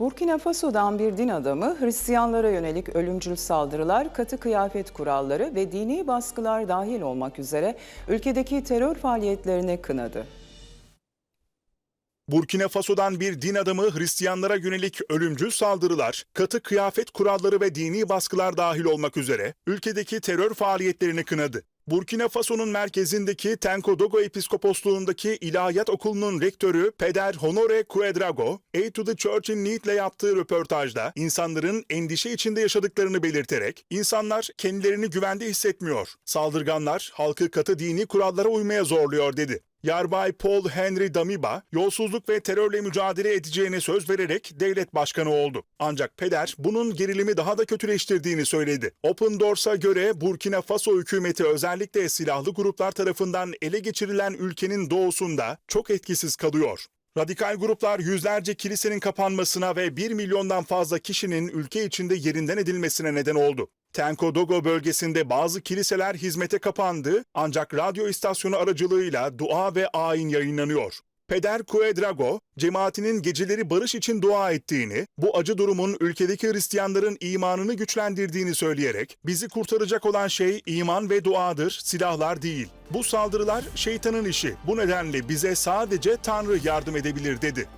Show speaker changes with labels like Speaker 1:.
Speaker 1: Burkina Faso'dan bir din adamı Hristiyanlara yönelik ölümcül saldırılar, katı kıyafet kuralları ve dini baskılar dahil olmak üzere ülkedeki terör faaliyetlerini kınadı.
Speaker 2: Burkina Faso'dan bir din adamı Hristiyanlara yönelik ölümcül saldırılar, katı kıyafet kuralları ve dini baskılar dahil olmak üzere ülkedeki terör faaliyetlerini kınadı. Burkina Faso'nun merkezindeki Tenkodogo Episkoposluğundaki İlahiyat Okulu'nun rektörü Peder Honore Cuedrago, A to the Church in Need ile yaptığı röportajda insanların endişe içinde yaşadıklarını belirterek insanlar kendilerini güvende hissetmiyor. Saldırganlar halkı katı dini kurallara uymaya zorluyor dedi. Yarbay Paul Henry Damiba, yolsuzluk ve terörle mücadele edeceğine söz vererek devlet başkanı oldu. Ancak peder bunun gerilimi daha da kötüleştirdiğini söyledi. Open Doors'a göre Burkina Faso hükümeti özellikle silahlı gruplar tarafından ele geçirilen ülkenin doğusunda çok etkisiz kalıyor. Radikal gruplar yüzlerce kilisenin kapanmasına ve 1 milyondan fazla kişinin ülke içinde yerinden edilmesine neden oldu. Tenkodogo bölgesinde bazı kiliseler hizmete kapandı ancak radyo istasyonu aracılığıyla dua ve ayin yayınlanıyor. Peder Cuedrago, cemaatinin geceleri barış için dua ettiğini, bu acı durumun ülkedeki Hristiyanların imanını güçlendirdiğini söyleyerek, bizi kurtaracak olan şey iman ve duadır, silahlar değil. Bu saldırılar şeytanın işi. Bu nedenle bize sadece Tanrı yardım edebilir dedi.